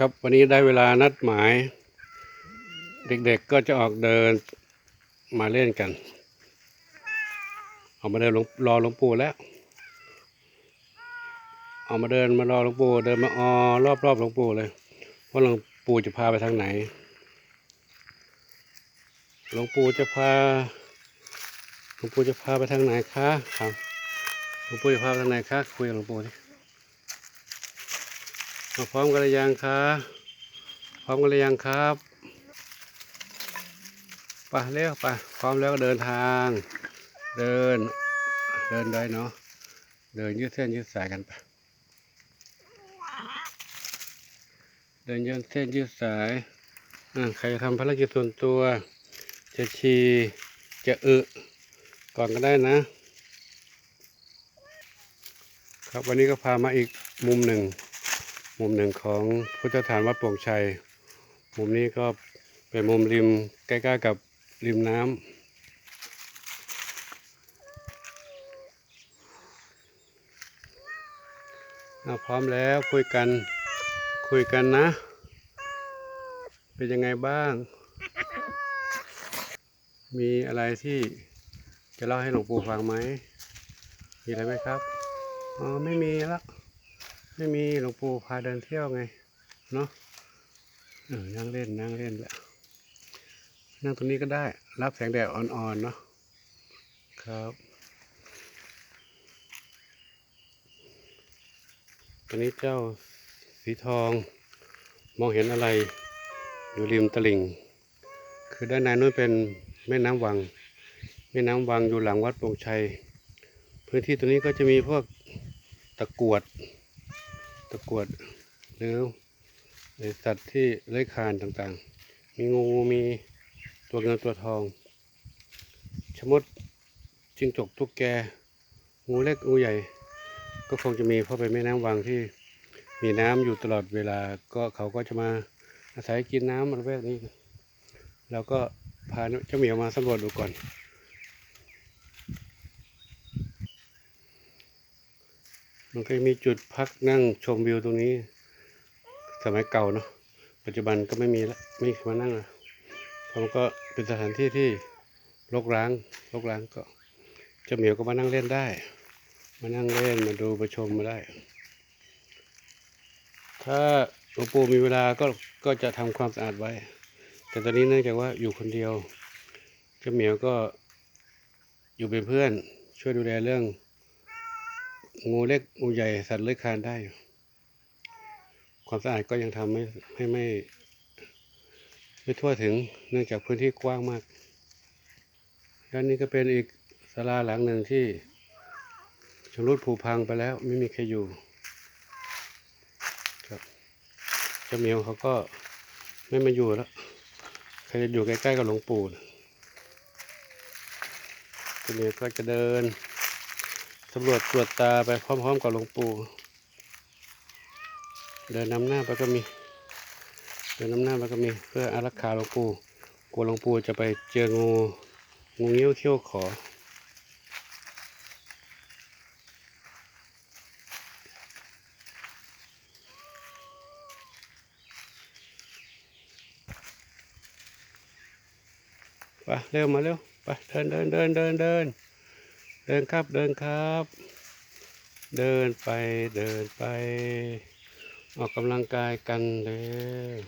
ครับวันนี้ได้เวลานัดหมาย เด็กๆก็จะออกเดินมาเล่นกัน ออกมาเดินรอหลวงปู่แล้วออกมาเดินมารอหลวงปู่เดินมาออรอบรอบๆหลวงปู่เลยว่าหลวงปู่จะพาไปทางไหนหลวงปู่จะพาหลวงปู่จะพาไปทางไหนคะครับหลวงปู่จะพาไปทางไหนคะคุยกับหลวงปู่ดิ มาพร้อมกันหรือยังคะพร้อมกันหรือยังครับไปเร็วไปพร้อมแล้วก็เดินทาง เดิน เดินได้เนาะเดินยืดเส้นยืดสายกันไปเดินยืดเส้นยืดสายใครจะทำภารกิจส่วนตัว จะชีจะอึก่อนก็ได้นะ ครับวันนี้ก็พามาอีกมุมหนึ่ง มุมหนึ่งของพุทธฐานวัดโป่งชัย มุมนี้ก็เป็นมุมริมใกล้ๆกับริมน้ำอะพร้อมแล้วคุยกันคุยกันนะ เป็นยังไงบ้าง มีอะไรที่จะเล่าให้หลวงปู่ฟังไหมมีอะไรไหมครับอ๋อไม่มีแล้ว ไม่มีหลวงปู่พาเดินเที่ยวไง เนาะเออนั่งเล่นนั่งเล่นแหละนั่งตรงนี้ก็ได้ รับแสงแดดอ่อนๆเนาะครับตอนนี้เจ้าสีทองมองเห็นอะไร อยู่ริมตลิ่ง คือด้านในนู้นเป็นแม่น้ำวัง แม่น้ำวังอยู่หลังวัดปงชัย พื้นที่ตรงนี้ก็จะมีพวกตะกรวด ตะกรวดหรือไอ้สัตว์ที่เลื้อยคลานต่างๆ มีงูมีตัวเงินตัวทอง ชมดจิงจกตุ๊กแก งูเล็กงูใหญ่ ก็คงจะมีเพราะเป็นแม่น้ำวังที่มีน้ำอยู่ตลอดเวลาก็เขาก็จะมาอาศัยกินน้ำอะไรแบบนี้เราก็พาเจ้าเหมียวมาสำรวจดูก่อน มันก็มีจุดพักนั่งชมวิวตรงนี้ สมัยเก่าเนาะปัจจุบันก็ไม่มีล้วไม่มีมานั่งแล้วเพราะมันก็เป็นสถานที่ที่รกร้างรกร้างก็เจ้าเหมียวก็มานั่งเล่นได้ มานั่งเล่นมาดูมาชมมาได้ ถ้าหลวงปู่มีเวลาก็ก็จะทำความสะอาดไว้ แต่ตอนนี้เนื่องจากว่าอยู่คนเดียวเจ้าเหมียวก็อยู่เป็นเพื่อนช่วยดูแลเรื่อง งูเล็กงูใหญ่สัตว์เลื้อยคลานได้ ความสะอาดก็ยังทำไม่ให้ไม่ไม่ทั่วถึงเนื่องจากพื้นที่กว้างมากด้านนี้ก็เป็นอีกศาลาหลังหนึ่งที่ชำรุดผุพังไปแล้วไม่มีใครอยู่ครับเจ้าเมียวเขาก็ไม่มาอยู่แล้วใครจะอยู่ใกล้ๆกับหลวงปู่น่ะเจ้าเมียวก็จะเดิน สำรวจตรวจตาไปพร้อม ๆ กับหลวงปู่ เดินนำหน้าไปก็มี เดินนำหน้าไปก็มี เพื่ออารักขาหลวงปู่ กลัวหลวงปู่จะไปเจองู งูเงี้ยวเขี้ยวขอไปเร็วมาเร็วไปเดินเดินเดินเดินเดิน เดินครับเดินครับ เดินไปเดินไป ออกกำลังกายกันเลย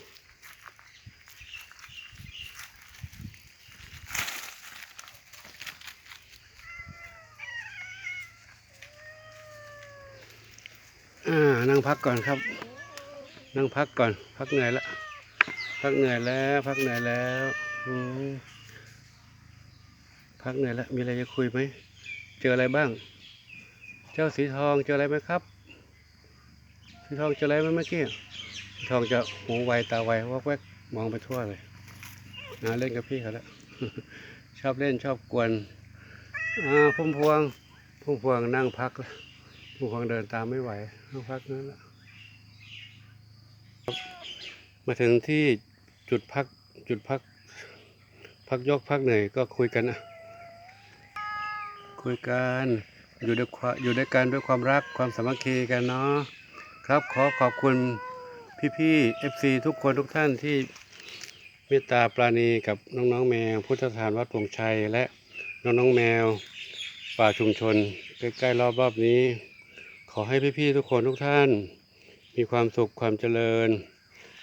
อ่านั่งพักก่อนครับ นั่งพักก่อน พักเหนื่อยแล้วพักเหนื่อยแล้ว พักเหนื่อยแล้วพักเหนื่อยแล้วมีอะไรจะคุยไหม เจออะไรบ้าง เจ้าสีทองเจออะไรไหมครับ สีทองเจออะไรไหมเมื่อกี้สีทองจะหูไวตาไววักแวกมองไปทั่วเลยนะเล่นกับพี่เขาแล้วชอบเล่นชอบกวนอ่าพุ่มพวงพุ่มพวงนั่งพักแล้วพุ่มพวงเดินตามไม่ไหวนั่งพักนั่นแหละมาถึงที่จุดพักจุดพัก พักยกพักเหนื่อยก็คุยกันนะ คุยกัน อยู่ด้วยอยู่ด้วยกันด้วยความรักความสามัคคีกันเนาะครับขอขอบคุณพี่ๆ FC ทุกคนทุกท่านที่เมตตาปราณีกับน้องๆแมว พุทธทานวัดปงชัย และน้องๆแมว ป่าชุมชนใกล้ๆรอบรอบนี้ ขอให้พี่ๆทุกคนทุกท่าน มีความสุขความเจริญ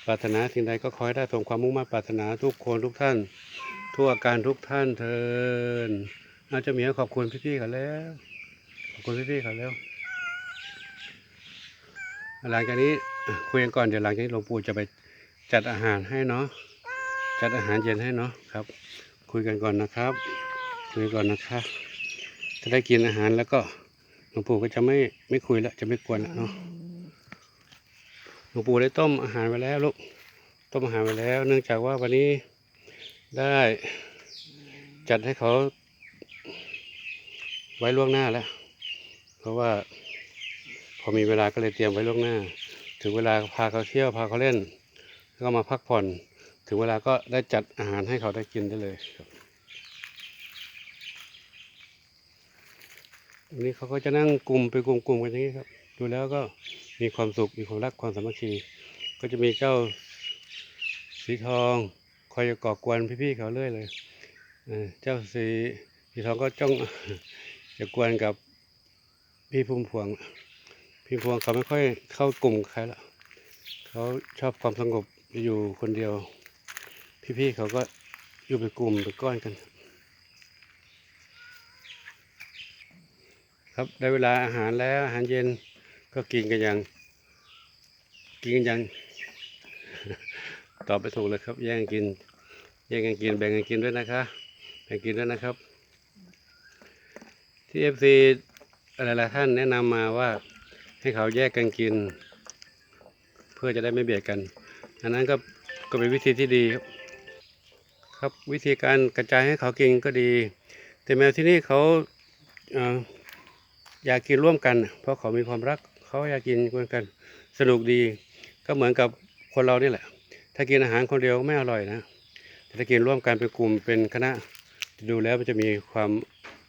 ปรารถนาสิ่งใดก็ขอให้ได้สมความมุ่งมั่นปรารถนาทุกคนทุกท่าน ทั่วการทุกท่านเทิน อาจะมีขอบคุณพี่ๆเขาแล้ว ขอบคุณพี่ๆเขาแล้ว หลังจากนี้คุยกันก่อนเดี๋ยวหลังจากนี้หลวงปู่จะไปจัดอาหารให้เนาะ จัดอาหารเย็นให้เนาะครับ คุยกันก่อนนะครับ คุยก่อนนะครับจะได้กินอาหารแล้วก็หลวงปู่ก็จะไม่ไม่คุยแล้วจะไม่กวนแล้วเนาะหลวงปู่ได้ต้มอาหารไว้แล้วลูกต้มอาหารไว้แล้ว เนื่องจากว่าวันนี้ได้จัดให้เขา ไว้ล่วงหน้าแล้ว เพราะว่า พอมีเวลาก็เลยเตรียมไว้ล่วงหน้า ถึงเวลาพาเขาเที่ยวพาเขาเล่นแล้วก็มาพักผ่อน ถึงเวลาก็ได้จัดอาหารให้เขาได้กินได้เลยครับวันนี้เขาก็จะนั่งกลุ่มไปกลุ่มๆกันอย่างนี้ครับ ดูแล้วก็มีความสุขมีความรักความสามัคคีก็จะมีเจ้าสีทองคอยจะก่อกวนพี่ๆเขาเรื่อยเลยเจ้าสีสีทองก็จ้อง จะกวนกับพี่พุ่มพวง พี่พวงเขาไม่ค่อยเข้ากลุ่มใครละเขาชอบความสงบอยู่คนเดียว พี่ๆเขาก็อยู่เป็นกลุ่มเป็นก้อนกัน ครับได้เวลาอาหารแล้วอาหารเย็นก็กินกันอย่างกินกันอย่างตอบไปถูกเลยครับ แย่งกิน แย่งกันกินแบ่งกันกินด้วยนะคะแบ่งกินด้วยนะครับ ที่เอฟซีหลายๆท่านแนะนำมาว่าให้เขาแยกกันกิน เพื่อจะได้ไม่เบียดกัน อันนั้นก็ก็เป็นวิธีที่ดีครับวิธีการกระจายให้เขากินก็ดี แต่แมวที่นี่เขาเอ่ออยากกินร่วมกัน เพราะเขามีความรักเขาอยากกินร่วมกันสนุกดี ก็เหมือนกับคนเรานี่แหละ ถ้ากินอาหารคนเดียวไม่อร่อยนะแต่ถ้ากินร่วมกันเป็นกลุ่มเป็นคณะดูแล้วมันจะมีความ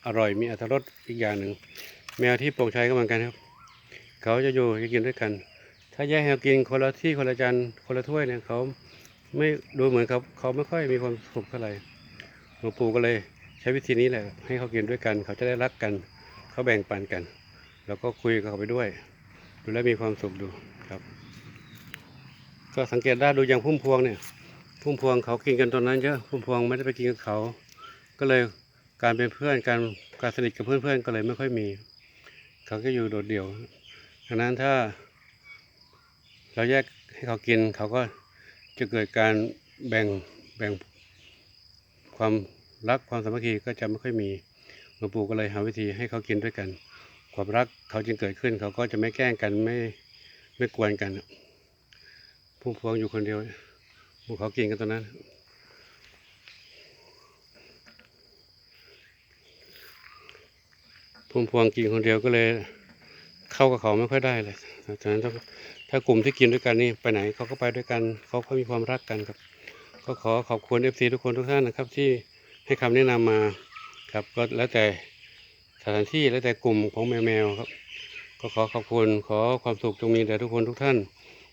อร่อยมีอรรถรสอีกอย่างหนึ่ง แมวที่ปร่งชัยก็เหมือนกันครับ เขาจะอยู่จะกินด้วยกัน ถ้าแยกให้กินคนละที่คนละจานคนละถ้วยเนี่ยเขาไม่ดูเหมือนเขาเขาไม่ค่อยมีความสุขเท่าไหร่หลวงปู่ก็เลยใช้วิธีนี้แหละให้เขากินด้วยกัน เขาจะได้รักกัน เขาแบ่งปันกัน แล้วก็คุยกับเขาไปด้วย ดูแลวมีความสุขดูครับ ก็สังเกตได้ดูอย่างพุ่มพวงเนี่ยพุ่มพวงเขากินกันตอนนั้นเยอะพุ่มพวงไม่ได้ไปกินกับเขา ก็เลย การเป็นเพื่อนการการสนิทกับเพื่อนๆก็เลยไม่ค่อยมี เขาก็อยู่โดดเดี่ยวดังนั้นถ้า เราแยกให้เขากินเขาก็จะเกิดการแบ่งแบ่งความรักความสามัคคีก็จะไม่ค่อยมีหลวงปู่ก็เลยหาวิธีให้เขากินด้วยกัน ความรักเขาจึงเกิดขึ้น เขาก็จะไม่แกล้งกันไม่ไม่กวนกันพุ่มพวงอยู่คนเดียวพวกเขากินกันตอนนั้น พุ่มพวงกินคนเดียวก็เลยเข้ากับเขาไม่ค่อยได้เลยฉะนั้นถ้าถ้ากลุ่มที่กินด้วยกันนี่ไปไหนเขาก็ไปด้วยกันเขาก็มีความรักกันครับ ก็ขอขอบคุณเอฟซีทุกคนทุกท่านนะครับ ที่ให้คำแนะนำมาครับก็แล้วแต่สถานที่แล้วแต่กลุ่มของแมวแมวครับ ก็ขอขอบคุณขอความสุขจงมีแด่ทุกคนทุกท่าน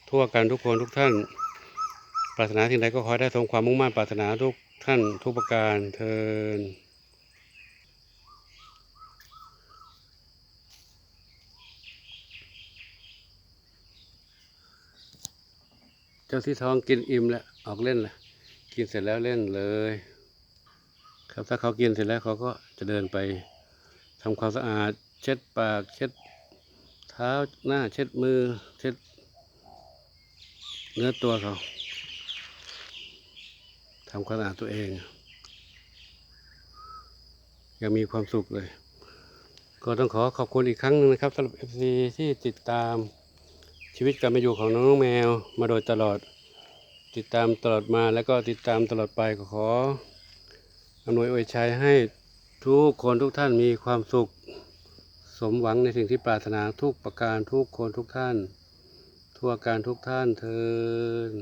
ทั่วกันทุกคนทุกท่าน ปรารถนาสิ่งใดก็ขอได้สมความมุ่งมั่นปรารถนาทุกท่านทุกประการเทิน จ้าที่ท้องกินอิ่มแล้วออกเล่นเลยกินเสร็จแล้วเล่นเลย ครับถ้าเขากินเสร็จแล้วเขาก็จะเดินไปทำความสะอาด เช็ดปาก เช็ด เท้าหน้าเช็ดมือ เช็ด เนื้อตัวเขาทำความสะอาดตัวเอง ยังมีความสุขเลย ก็ต้องขอขอบคุณอีกครั้งหนึงนะครับสำหรับ FC ที่ติดตาม ชีวิตการมาอยู่ของน้องแมวมาโดยตลอด ติดตามตลอดมาแล้วก็ติดตามตลอดไปก็ขออำนวยอวยชัยให้ทุกคนทุกท่านมีความสุข สมหวังในสิ่งที่ปรารถนาทุกประการทุกคนทุกท่าน ทั่วการทุกท่านเทิน